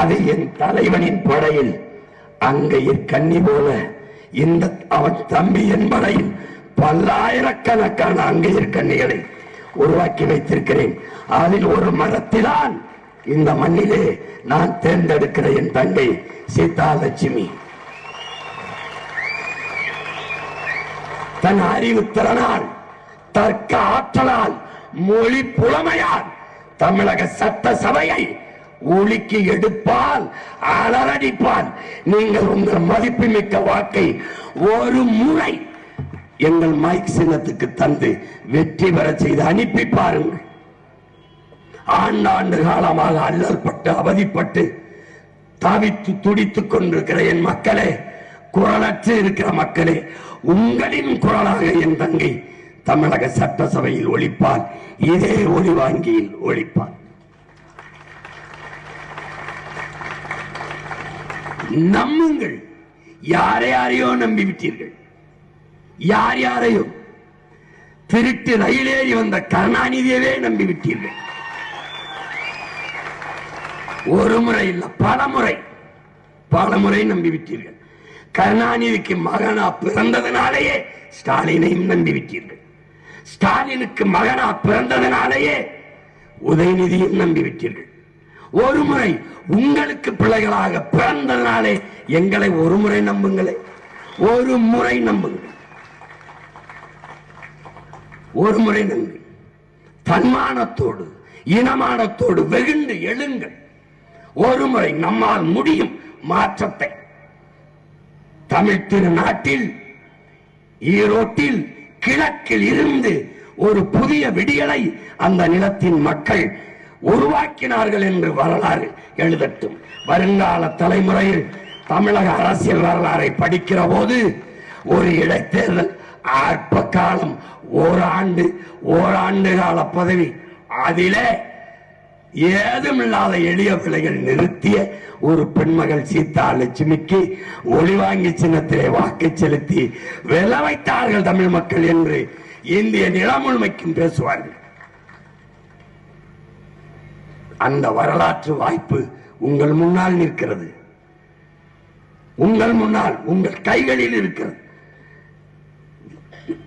அது என் தலைவனின் படையில். அங்கையில் கன்னி போல இந்த அவன் தம்பி என் படையில் பல்லாயிரக்கணக்கான அங்கையர் கன்னிகளை உருவாக்கி வைத்திருக்கிறேன். அதில் ஒரு மரத்திலான் இந்த மண்ணிலே நான் தேர்ந்தெடுக்கிற என் தங்கை சீதா லட்சுமி தன் அறிவு திறனால் தர்க்க ஆற்றலால் மொழி புலமையால் தமிழக சட்ட ஒளிக்கு எடுப்பால் அலறடிப்பால் நீங்கள் உங்கள் மதிப்புமிக்க வாக்கை ஒரு முறை எங்கள் மைக் சின்னத்துக்கு தந்து வெற்றி பெற செய்து அனுப்பி பாருங்கள். ஆண்டாண்டு காலமாக அல்லற்பட்டு அவதிப்பட்டு தவித்து துடித்துக் கொண்டிருக்கிற என் மக்களே குரலற்று இருக்கிற மக்களே உங்களின் குரலாக என் தங்கை தமிழக சட்டசபையில் ஒழிப்பால் இதே ஒளி வாங்கியில் ஒழிப்பார் நம்புங்கள். யாரை யாரையோ நம்பி விட்டீர்கள் யார் யாரையோ? திருட்டு ரயிலேறி வந்த கருணாநிதியவே நம்பி விட்டீர்கள் ஒரு முறை இல்ல பல முறை பல முறை நம்பி விட்டீர்கள் கருணாநிதிக்கு மகனா பிறந்ததனாலேயே ஸ்டாலினையும் நம்பி விட்டீர்கள் ஸ்டாலினுக்கு மகனா பிறந்ததனாலேயே உதயநிதியும் நம்பி ஒருமுறை ஒரு முறை உங்களுக்கு பிள்ளைகளாக பிறந்த நாளே எங்களை ஒரு முறை நம்புங்களே. ஒரு முறை நம்புங்கள். ஒரு முறை நம்பு. தன்மானத்தோடு இனமானத்தோடு வெகுண்டு எழுங்கள். ஒரு முறை நம்மால் முடியும் மாற்றத்தை. தமிழ் திருநாட்டில் ஈரோட்டில் கிழக்கில் இருந்து ஒரு புதிய விடியலை அந்த நிலத்தின் மக்கள் உருவாக்கினார்கள் என்று வரலாறு எழுதட்டும். வருங்கால தலைமுறையில் தமிழக அரசியல் வரலாறை படிக்கிற போது ஒரு இடைத்தேர்தல் அற்ப காலம் ஓராண்டு ஓராண்டு கால பதவி அதிலே ஏதுமில்லாத எளிய பிள்ளைகள் நிறுத்திய ஒரு பெண்மகள் சீதா லட்சுமிக்கு ஒளிவாங்கி சின்னத்திலே வாக்கு செலுத்தி வெல வைத்தார்கள் தமிழ் மக்கள் என்று இந்திய நிலமுழுமைக்கும் பேசுவார்கள். அந்த வரலாற்று வாய்ப்பு உங்கள் முன்னால் நிற்கிறது. உங்கள் முன்னால் உங்கள் கைகளில் இருக்கிறது.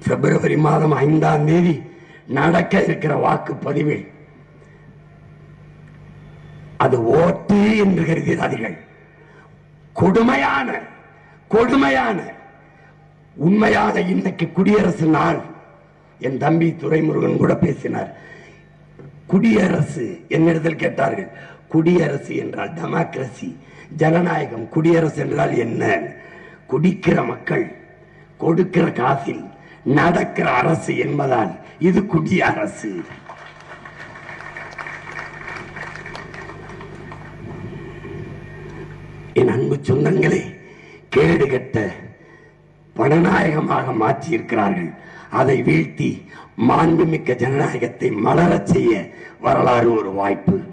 பிப்ரவரி மாதம் ஐந்தாம் தேதி நடக்க இருக்கிற வாக்குப்பதிவில் அது ஓட்டு என்று கருதுகிறார்கள். கொடுமையான கொடுமையான உண்மையாக இன்னைக்கு குடியரசு நாள். என் தம்பி துரைமுருகன் கூட பேசினார். குடியரசு என்னிடத்தில் கேட்டார்கள். குடியரசு என்றால் டெமோக்ரஸி ஜனநாயகம் குடியரசு என்றால் என்ன? குடிக்கிற மக்கள் கொடுக்கிற காசில் நடக்கிற அரசு என்பதால் இது குடியரசு. என் அன்பு சொந்தங்களே கேடு கெட்ட பணநாயகமாக மாற்றி இருக்கிறார்கள் அதை வீழ்த்தி மாண்புமிக்க ஜனநாயகத்தை மலரச் செய்ய வரலாறு ஒரு வாய்ப்பு.